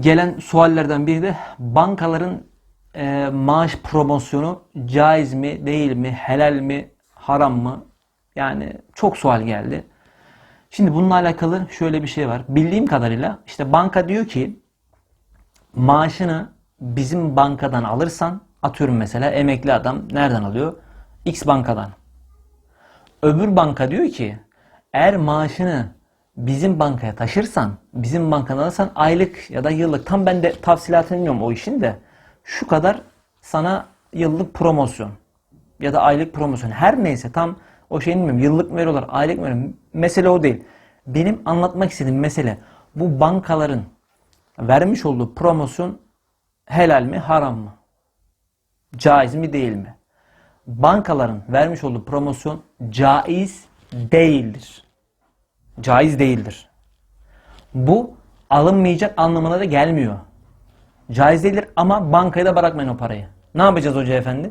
gelen suallerden biri de bankaların e, maaş promosyonu caiz mi, değil mi, helal mi, haram mı? Yani çok sual geldi. Şimdi bununla alakalı şöyle bir şey var. Bildiğim kadarıyla işte banka diyor ki maaşını bizim bankadan alırsan atıyorum mesela emekli adam nereden alıyor? X bankadan. Öbür banka diyor ki eğer maaşını bizim bankaya taşırsan, bizim bankadan alırsan aylık ya da yıllık tam ben de tafsilatını bilmiyorum o işin de şu kadar sana yıllık promosyon ya da aylık promosyon her neyse tam o şeyi bilmiyorum yıllık mı veriyorlar aylık mı veriyorlar mesele o değil. Benim anlatmak istediğim mesele bu bankaların vermiş olduğu promosyon helal mi haram mı? Caiz mi değil mi? Bankaların vermiş olduğu promosyon caiz değildir. Caiz değildir. Bu alınmayacak anlamına da gelmiyor. Caiz değildir ama bankaya da bırakmayın o parayı. Ne yapacağız hoca efendi?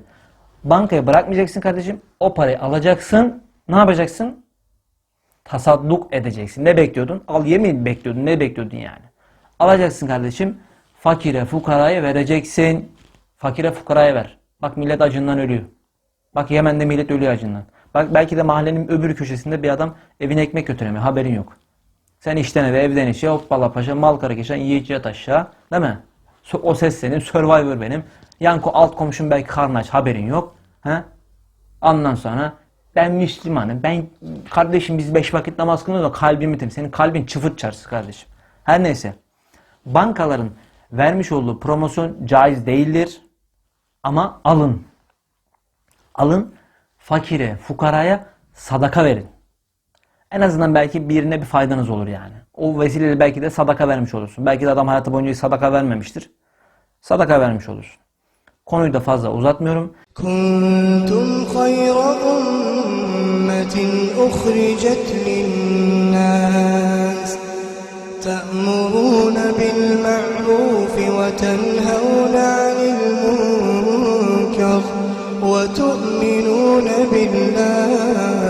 Bankaya bırakmayacaksın kardeşim. O parayı alacaksın. Ne yapacaksın? Tasadduk edeceksin. Ne bekliyordun? Al yemin bekliyordun. Ne bekliyordun yani? Alacaksın kardeşim. Fakire, fukaraya vereceksin. Fakire, fukaraya ver. Bak millet acından ölüyor. Bak Yemen'de millet ölüyor acından. Bak belki de mahallenin öbür köşesinde bir adam evine ekmek götüremiyor. Haberin yok. Sen işten eve, evden işe, hoppala paşa, mal kara geçen, yiyeceği aşağı. Değil mi? O ses senin, Survivor benim. Yanko alt komşum belki karnı aç, haberin yok. He? Ondan sonra ben Müslümanım. Ben kardeşim biz beş vakit namaz kılıyoruz da kalbimi tem. Senin kalbin çıfırt çarşı kardeşim. Her neyse. Bankaların vermiş olduğu promosyon caiz değildir. Ama alın. Alın fakire, fukaraya sadaka verin. En azından belki birine bir faydanız olur yani. O vesileyle belki de sadaka vermiş olursun. Belki de adam hayatı boyunca sadaka vermemiştir. Sadaka vermiş olursun. Konuyu da fazla uzatmıyorum. Kuntum hayra ummetin uhricet linnâs ta'murûne bil ma'rufi ve tenhevnâ وتؤمنون بالله.